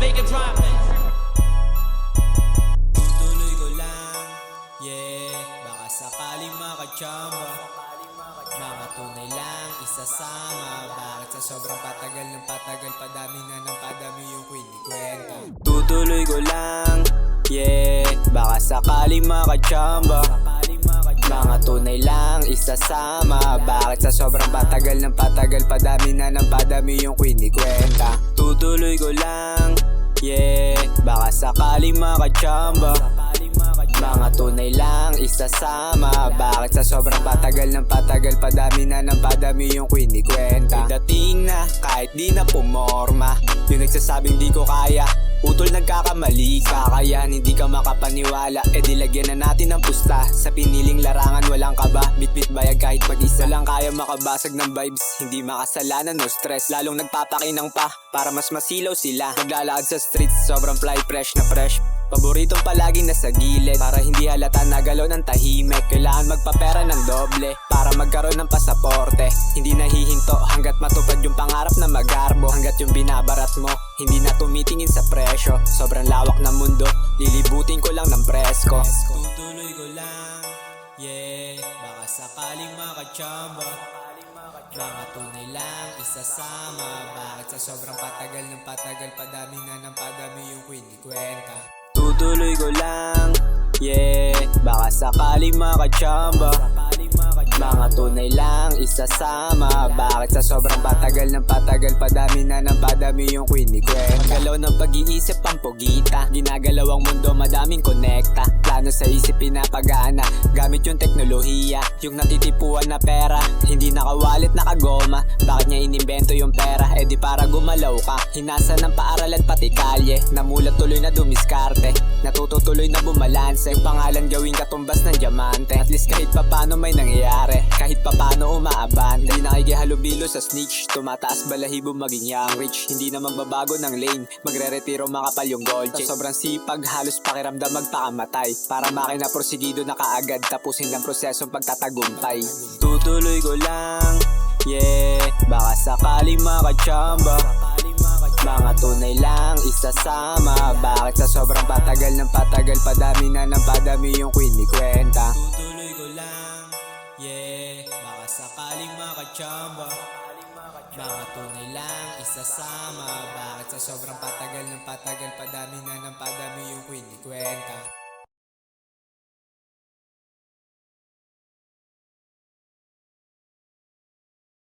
Vacant drop. Tutuloy ko lang, yeah. Baka sakaling makachamba. Mga tunay lang, isasama. Bakit sa sobrang patagal ng patagal Padami na ng padami yung kwenta Tutuloy ko lang, yeah. Baka sakaling makachamba. Mga tunay lang, isasama. Bakit sa sobrang patagal ng patagal Padami na ng padami yung kwenta Tutuloy ko lang, yeah Baka sakaling makachamba. Mga tunay lang, isasama. Bakit sa sobrang patagal ng patagal Padami na ng padami yung kwenta Dating na, kahit di na pumorma Yung nagsasabing di ko kaya Utol nagkakamali ka. Kaya hindi ka makapaniwala E di lagyan na natin ng pusta. Sa piniling larangan walang kaba. Bitbit bayag kahit mag-isa. Lang kaya makabasag ng vibes Hindi makasalanan no stress. Lalong nagpapakinang pa Para mas masilaw sila. Maglalakad sa streets Sobrang fly fresh na fresh. Paboritong palaging nasa gilid Para hindi halata na galaw ng tahimik. Kailangan magpapera ng doble Para magkaroon ng pasaporte. Hindi nahihinto hanggat matupad yung pangarap na magarbo. Hanggat yung binabarat mo Hindi na tumitingin sa Sobrang lawak ng mundo Lilibutin ko lang ng presko. Tutuloy ko lang Yeah. Baka sakaling makachamba. Mga tunay lang, isasama. Bakit sa sobrang patagal ng patagal Padami na ng padami yung kwenta Tutuloy ko lang, yeah. Baka sakaling makachamba. Mga tunay lang, isasama? Bakit sa sobrang patagal ng patagal Padami na ng padami yung kwenta Galaw ng pag-iisip ang pugita. Ginagalaw ang mundo, madaming konekta. Plano sa isip, pinapagana. Gamit yung teknolohiya Yung natitipuan na pera. Hindi nakawalit, nakagoma. Bakit niya inimbento yung pera? Eh di para gumalaw ka. Hinasa ng paaralan pati kalye. Namulat tuloy na dumiskarte. Natututuloy na bumalanse. Yung pangalan gawing katumbas ng diamante. At least kahit papano may nangyayari. Kahit papano umaabante Hindi nakikihalubilo sa snitch. Tumataas balahibo maging young rich. Hindi na magbabago ng lane. Magre-retiro makapal yung gold Sa sobrang sipag halos pakiramdam magpakamatay Para makina prosigido na kaagad Tapusin ang prosesong pagtatagumpay. Tutuloy ko lang Yeah. Baka sakaling makachamba. Mga tunay lang, isasama. Bakit sa sobrang patagal ng patagal Padami na ng padami yung kwenta Tutuloy ko lang, yeah sakaling makachamba mga tunay lang, isasama. Bakit sa sobrang patagal ng patagal Padami na ng padami yung kwenta